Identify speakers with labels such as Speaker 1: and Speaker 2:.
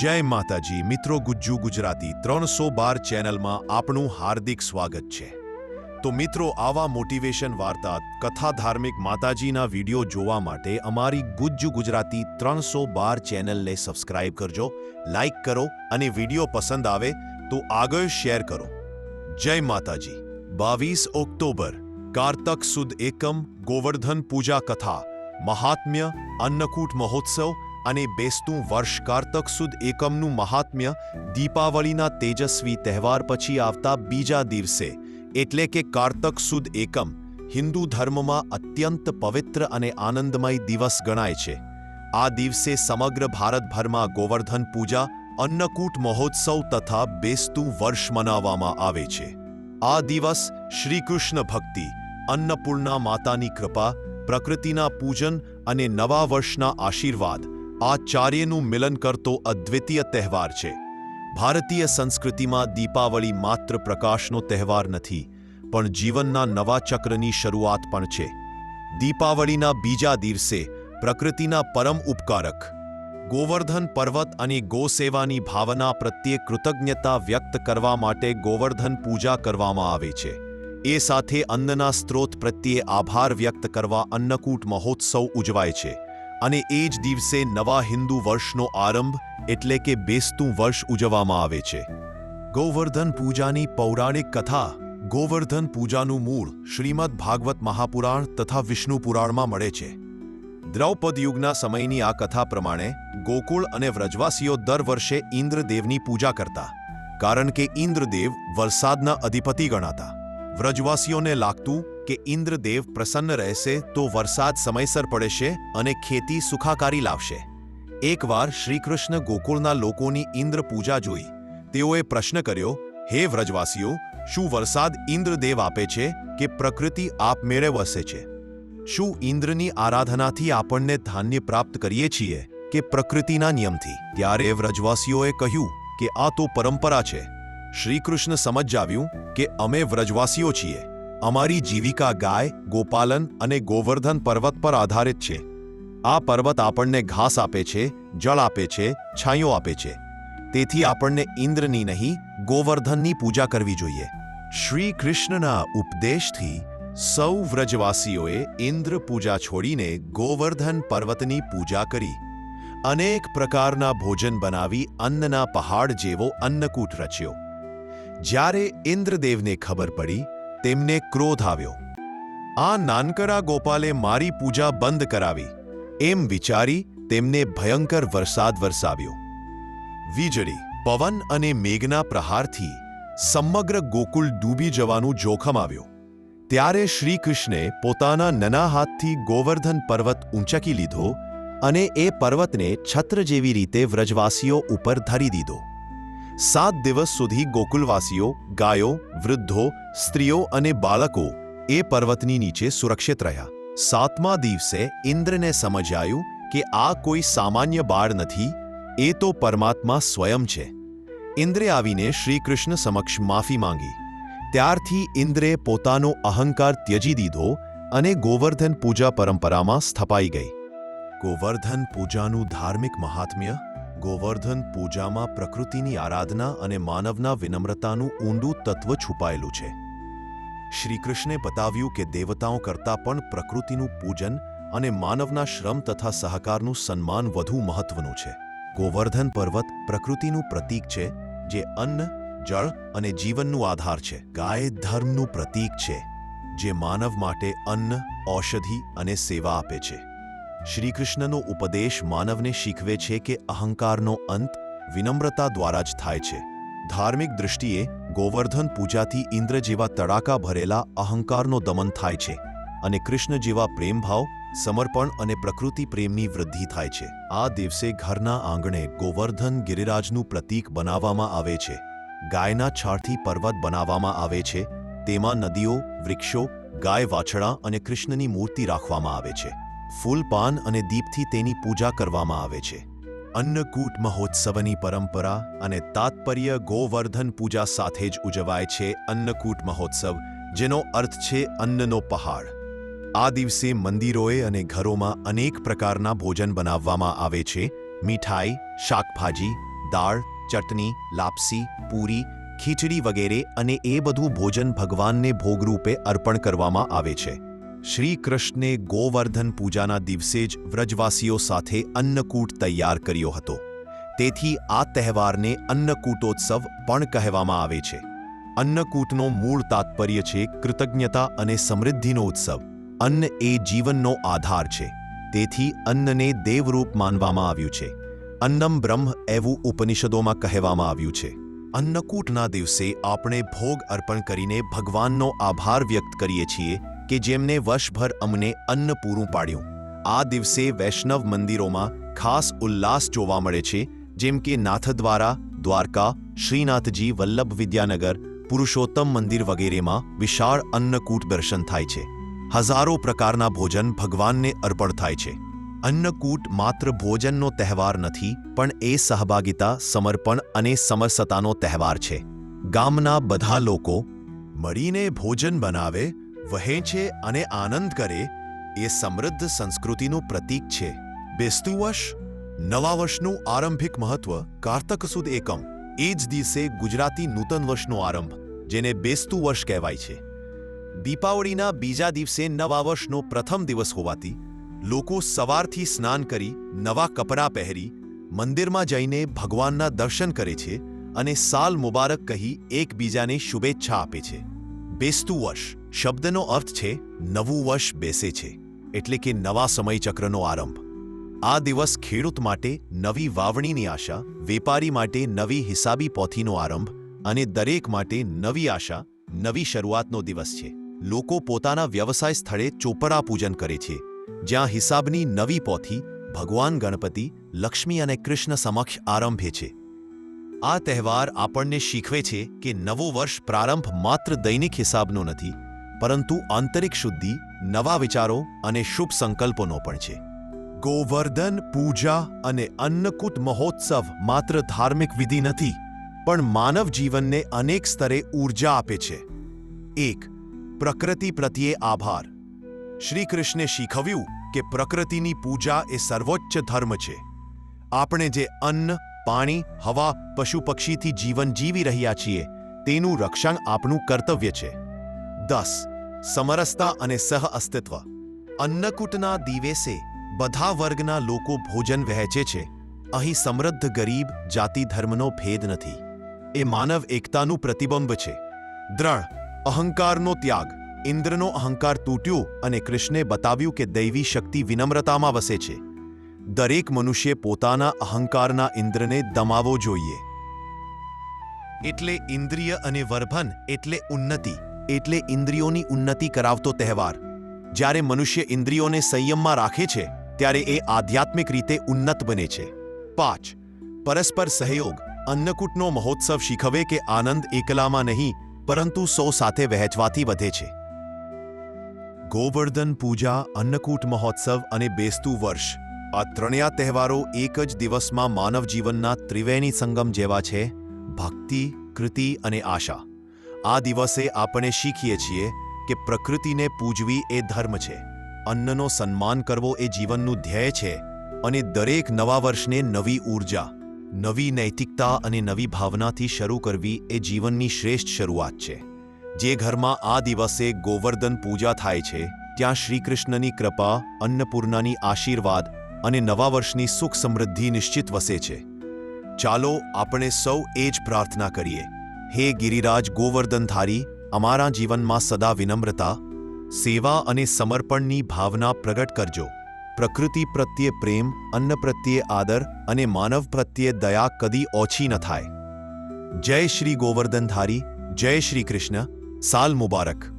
Speaker 1: જય માતાજી. મિત્રો, ગુજ્જુ ગુજરાતી ત્રણસો બાર ચેનલમાં આપનું હાર્દિક સ્વાગત છે. તો મિત્રો, આવા મોટિવેશન વાર્તા, કથા ધાર્મિક માતાજીના વીડિયો જોવા માટે અમારી ગુજ્જુ ગુજરાતી ત્રણસો બાર ચેનલને સબસ્ક્રાઇબ કરજો, લાઇક કરો અને વીડિયો પસંદ આવે તો આગળ શેર કરો. જય માતાજી. બાવીસ ઓક્ટોબર, કારતક સુદ એકમ, ગોવર્ધન પૂજા કથા, મહાત્મ્ય, અન્નકૂટ મહોત્સવ અને બેસતું વર્ષ કારતક સુદ એકમનું મહાત્મ્ય દીપાવલીના તેજસ્વી તહેવાર પછી આવતા બીજા દિવસે, એટલે કે કારતક સુદ એકમ, હિન્દુ ધર્મમાં અત્યંત પવિત્ર અને આનંદમય દિવસ ગણાય છે. આ દિવસે સમગ્ર ભારતભરમાં ગોવર્ધન પૂજા, અન્નકૂટ મહોત્સવ તથા બેસતું વર્ષ મનાવવામાં આવે છે. આ દિવસ શ્રીકૃષ્ણ ભક્તિ, અન્નપૂર્ણા માતાની કૃપા, પ્રકૃતિના પૂજન અને નવા વર્ષના આશીર્વાદ આ ચારેયનું મિલન કરતો અદ્વિતીય તહેવાર છે. ભારતીય સંસ્કૃતિમાં દીપાવળી માત્ર પ્રકાશનો તહેવાર નથી, પણ જીવનના નવા ચક્રની શરૂઆત પણ છે. દીપાવળીના બીજા દિવસે પ્રકૃતિના પરમ ઉપકારક. ગોવર્ધન પર્વત અને ગોસેવાની ભાવના પ્રત્યે કૃતજ્ઞતા વ્યક્ત કરવા માટે ગોવર્ધન પૂજા કરવામાં આવે છે. એ સાથે અન્નના સ્ત્રોત પ્રત્યે આભાર વ્યક્ત કરવા અન્નકૂટ મહોત્સવ ઉજવાય છે. અને એ જ દિવસે નવા હિન્દુ વર્ષનો આરંભ, એટલે કે બેસતું વર્ષ ઉજવવામાં આવે છે. ગોવર્ધન પૂજાની પૌરાણિક કથા, ગોવર્ધન પૂજાનું મૂળ શ્રીમદ ભાગવત મહાપુરાણ તથા વિષ્ણુ પુરાણમાં મળે છે. દ્રૌપદ યુગના સમયની આ કથા પ્રમાણે ગોકુળ અને વ્રજવાસીઓ દર વર્ષે ઇન્દ્રદેવની પૂજા કરતા, કારણ કે ઇન્દ્રદેવ વરસાદના અધિપતિ ગણાતા. વ્રજવાસીઓને લાગતું કે ઇન્દ્રદેવ પ્રસન્ન રહેશે તો વરસાદ સમયસર પડશે અને ખેતી સુખાકારી લાવશે. એકવાર શ્રીકૃષ્ણ ગોકુળના લોકોની ઇન્દ્ર પૂજા જોઈ. તેઓએ પ્રશ્ન કર્યો, હે વ્રજવાસીઓ, શું વરસાદ ઇન્દ્રદેવ આપે છે કે પ્રકૃતિ આપમેળે વસે છે? શું ઇન્દ્રની આરાધનાથી આપણને ધાન્ય પ્રાપ્ત કરીએ છીએ કે પ્રકૃતિના નિયમથી? ત્યારે વ્રજવાસીઓએ કહ્યું કે આ તો પરંપરા છે. શ્રીકૃષ્ણ સમજાવ્યું કે અમે વ્રજવાસીઓ છીએ. અમારી જીવિકા ગાય, ગોપાલન અને ગોવર્ધન પર્વત પર આધારિત છે. આ પર્વત આપણને ઘાસ આપે છે, જળ આપે છે, છાંયો આપે છે. તેથી આપણને ઇન્દ્રની નહીં, ગોવર્ધનની પૂજા કરવી જોઈએ. શ્રી કૃષ્ણના ઉપદેશથી સૌ વ્રજવાસીઓએ ઇન્દ્ર પૂજા છોડીને ગોવર્ધન પર્વતની પૂજા કરી. અનેક પ્રકારના ભોજન બનાવી અન્નના પહાડ જેવો અન્નકૂટ રચ્યો. જ્યારે ઇન્દ્રદેવને ખબર પડી, તેમને ક્રોધ આવ્યો. આ નાનકરા ગોપાલે મારી પૂજા બંધ કરાવી. એમ વિચારી તેમને ભયંકર વરસાદ વરસાવ્યો. વીજળી, પવન અને મેઘના પ્રહારથી સમગ્ર ગોકુળ ડૂબી જવાનું જોખમ આવ્યું. ત્યારે શ્રીકૃષ્ણે પોતાના નાના હાથથી ગોવર્ધન પર્વત ઊંચકી લીધો અને એ પર્વતને છત્ર જેવી રીતે વ્રજવાસીઓ ઉપર ધરી દીધો. સાત દિવસ સુધી ગોકુલવાસીઓ, ગાયો, વૃદ્ધો, સ્ત્રીઓ અને બાળકો એ પર્વતની નીચે સુરક્ષિત રહ્યા. સાતમા દિવસે ઇન્દ્રને સમજાયું કે આ કોઈ સામાન્ય બાળ નથી, એ તો પરમાત્મા સ્વયં છે. ઇન્દ્રે આવીને શ્રીકૃષ્ણ સમક્ષ માફી માંગી. ત્યારથી ઇન્દ્રે પોતાનો અહંકાર ત્યજી દીધો અને ગોવર્ધન પૂજા પરંપરામાં સ્થપાઈ ગઈ. ગોવર્ધન પૂજાનું ધાર્મિક મહાત્મ્ય ગોવર્ધન પૂજામાં પ્રકૃતિની આરાધના અને માનવના વિનમ્રતાનું ઊંડું તત્વ છુપાયેલું છે. શ્રીકૃષ્ણે બતાવ્યું કે દેવતાઓ કરતાં પણ પ્રકૃતિનું પૂજન અને માનવના શ્રમ તથા સહકારનું સન્માન વધુ મહત્વનું છે. ગોવર્ધન પર્વત પ્રકૃતિનું પ્રતીક છે, જે અન્ન, જળ અને જીવનનું આધાર છે. ગાય ધર્મનું પ્રતીક છે, જે માનવ માટે અન્ન, ઔષધિ અને સેવા આપે છે. શ્રીકૃષ્ણનો ઉપદેશ માનવને શીખવે છે કે અહંકારનો અંત વિનમ્રતા દ્વારા જ થાય છે. ધાર્મિક દૃષ્ટિએ ગોવર્ધન પૂજાથી ઇન્દ્ર જેવા તડાકા ભરેલા અહંકારનો દમન થાય છે અને કૃષ્ણ જેવા પ્રેમભાવ, સમર્પણ અને પ્રકૃતિ પ્રેમની વૃદ્ધિ થાય છે. આ દિવસે ઘરના આંગણે ગોવર્ધન ગિરિરાજનું પ્રતીક બનાવવામાં આવે છે. ગાયના છાળથી પર્વત બનાવવામાં આવે છે. તેમાં નદીઓ, વૃક્ષો, ગાય વાછડા અને કૃષ્ણની મૂર્તિ રાખવામાં આવે છે. ફૂલ પાન અને દીપથી તેની પૂજા કરવામાં આવે છે. અન્નકૂટ મહોત્સવની પરંપરા અને તાત્પર્ય ગોવર્ધન પૂજા સાથે જ ઉજવાય છે અન્નકૂટ મહોત્સવ, જેનો અર્થ છે અન્નનો પહાડ. આ દિવસે મંદિરોએ અને ઘરોમાં અનેક પ્રકારના ભોજન બનાવવામાં આવે છે. મીઠાઈ, શાકભાજી, દાળ, ચટણી, લાપસી, પૂરી, ખીચડી વગેરે અને એ બધું ભોજન ભગવાનને ભોગરૂપે અર્પણ કરવામાં આવે છે. શ્રી કૃષ્ણે ગોવર્ધન પૂજાના દિવસે જ વ્રજવાસીઓ સાથે અન્નકૂટ તૈયાર કર્યો હતો. તેથી આ તહેવારને અન્નકૂટોત્સવ પણ કહેવામાં આવે છે. અન્નકૂટનો મૂળ તાત્પર્ય છે કૃતજ્ઞતા અને સમૃદ્ધિનો ઉત્સવ. અન્ન એ જીવનનો આધાર છે. તેથી અન્નને દેવરૂપ માનવામાં આવ્યું છે. અન્નમ બ્રહ્મ એવું ઉપનિષદોમાં કહેવામાં આવ્યું છે. અન્નકૂટના દિવસે આપણે ભોગ અર્પણ કરીને ભગવાનનો આભાર વ્યક્ત કરીએ છીએ કે જેમને વર્ષભર અમને અન્ન પૂરું પાડ્યું. આ દિવસે વૈષ્ણવ મંદિરોમાં ખાસ ઉલ્લાસ જોવા મળે છે, જેમ કે નાથદ્વારા, દ્વારકા, શ્રીનાથજી, વલ્લભ વિદ્યાનગર, પુરુષોત્તમ મંદિર વગેરેમાં વિશાળ અન્નકૂટ દર્શન થાય છે. હજારો પ્રકારના ભોજન ભગવાનને અર્પણ થાય છે. અન્નકૂટ માત્ર ભોજનનો તહેવાર નથી, પણ એ સહભાગિતા, સમર્પણ અને સમરસતાનો તહેવાર છે. ગામના બધા લોકો મળીને ભોજન બનાવે વહેંચે અને આનંદ કરે એ સમૃદ્ધ સંસ્કૃતિનું પ્રતીક છે. બેસતું વર્ષ, નવા વર્ષનું આરંભિક મહત્વ, કારતક સુદ એકમ, એ જ દિવસે ગુજરાતી નૂતન વર્ષનો આરંભ, જેને બેસતું વર્ષ કહેવાય છે. દીપાવળીના બીજા દિવસે નવા વર્ષનો પ્રથમ દિવસ હોવાથી, લોકો સવારથી સ્નાન કરી નવા કપડાં પહેરી મંદિરમાં જઈને ભગવાનના દર્શન કરે છે અને સાલ મુબારક કહી એકબીજાને શુભેચ્છા આપે છે. બેસતું વર્ષ શબ્દનો અર્થ છે, નવું વર્ષ બેસે છે, એટલે કે નવા સમયચક્રનો આરંભ. આ દિવસ ખેડૂત માટે નવી વાવણીની આશા, વેપારી માટે નવી હિસાબી પોથીનો આરંભ અને દરેક માટે નવી આશા, નવી શરૂઆતનો દિવસ છે. લોકો પોતાના વ્યવસાય સ્થળે ચોપડા પૂજન કરે છે. જ્યાં હિસાબની નવી પોથી ભગવાન ગણપતિ, લક્ષ્મી અને કૃષ્ણ સમક્ષ આરંભે છે. આ તહેવાર આપણને શીખવે છે કે નવો વર્ષ પ્રારંભ માત્ર દૈનિક હિસાબનો નથી પરંતુ આંતરિક શુદ્ધિ, નવા વિચારો અને શુભ સંકલ્પોનો પણ છે. ગોવર્ધન પૂજા અને અન્નકૂટ મહોત્સવ માત્ર ધાર્મિક વિધિ નથી, પણ માનવ જીવનને અનેક સ્તરે ઊર્જા આપે છે. એક, પ્રકૃતિ પ્રત્યે આભાર. શ્રી કૃષ્ણે શીખવ્યું કે પ્રકૃતિની પૂજા એ સર્વોચ્ચ ધર્મ છે. આપણે જે અન્ન, પાણી, હવા પશુ પક્ષીથી જીવન જીવી રહ્યા છીએ, તેનું રક્ષણ આપણું કર્તવ્ય છે. દસ, સમરસતા અને સહ અસ્તિત્વ. અન્નકૂટના દિવસે બધા વર્ગના લોકો ભોજન વહેંચે છે. અહીં સમૃદ્ધ ગરીબ જાતિ ધર્મનો ભેદ નથી. એ માનવ એકતાનું પ્રતિબંબ છે. દ્રઢ, અહંકારનો ત્યાગ, ઇન્દ્રનો અહંકાર તૂટ્યો અને કૃષ્ણે બતાવ્યું કે દૈવી શક્તિ વિનમ્રતામાં વસે છે. દરેક મનુષ્ય પોતાના અહંકારના ઇન્દ્રને દમાવવો જોઈએ. એટલે ઇન્દ્રિય અને વર્ભન એટલે ઉન્નતિ. એટલે ઇન્દ્રિયોની ઉન્નતિ કરાવતો તહેવાર. જ્યારે મનુષ્ય ઇન્દ્રિયોને સંયમમાં રાખે છે, ત્યારે એ આધ્યાત્મિક રીતે ઉન્નત બને છે. પાંચ. પરસ્પર સહયોગ. અન્નકૂટનો મહોત્સવ શીખવે કે આનંદ એકલામાં નહીં, પરંતુ સૌ સાથે વહેંચવાથી વધે છે. ગોવર્ધન પૂજા, અન્નકૂટ મહોત્સવ અને બેસતું વર્ષ. આ ત્રણેય તહેવારો એક જ દિવસમાં માનવ જીવનના ત્રિવેણી સંગમ જેવા છે. ભક્તિ, કૃતિ અને આશા. આ દિવસે આપણે શીખીએ છીએ કે પ્રકૃતિને પૂજવી એ ધર્મ છે. અન્નનો સન્માન કરવો એ જીવનનું ધ્યેય છે અને દરેક નવા વર્ષને નવી ઊર્જા નવી નૈતિકતા અને નવી ભાવનાથી શરૂ કરવી એ જીવનની શ્રેષ્ઠ શરૂઆત છે. જે ઘરમાં આ દિવસે ગોવર્ધન પૂજા થાય છે, ત્યાં શ્રીકૃષ્ણની કૃપા, અન્નપૂર્ણાની આશીર્વાદ અને નવા વર્ષની સુખ સમૃદ્ધિ નિશ્ચિત વસે છે. ચાલો આપણે સૌ એ જ પ્રાર્થના કરીએ. હે ગિરિરાજ ગોવર્ધનધારી, અમારા જીવનમાં સદા વિનમ્રતા, સેવા અને સમર્પણની ભાવના પ્રગટ કરજો. પ્રકૃતિ પ્રત્યે પ્રેમ, અન્ન પ્રત્યે આદર અને માનવ પ્રત્યે દયા કદી ઓછી ન થાય. જય શ્રી ગોવર્ધનધારી, જય શ્રી કૃષ્ણ. સાલ મુબારક.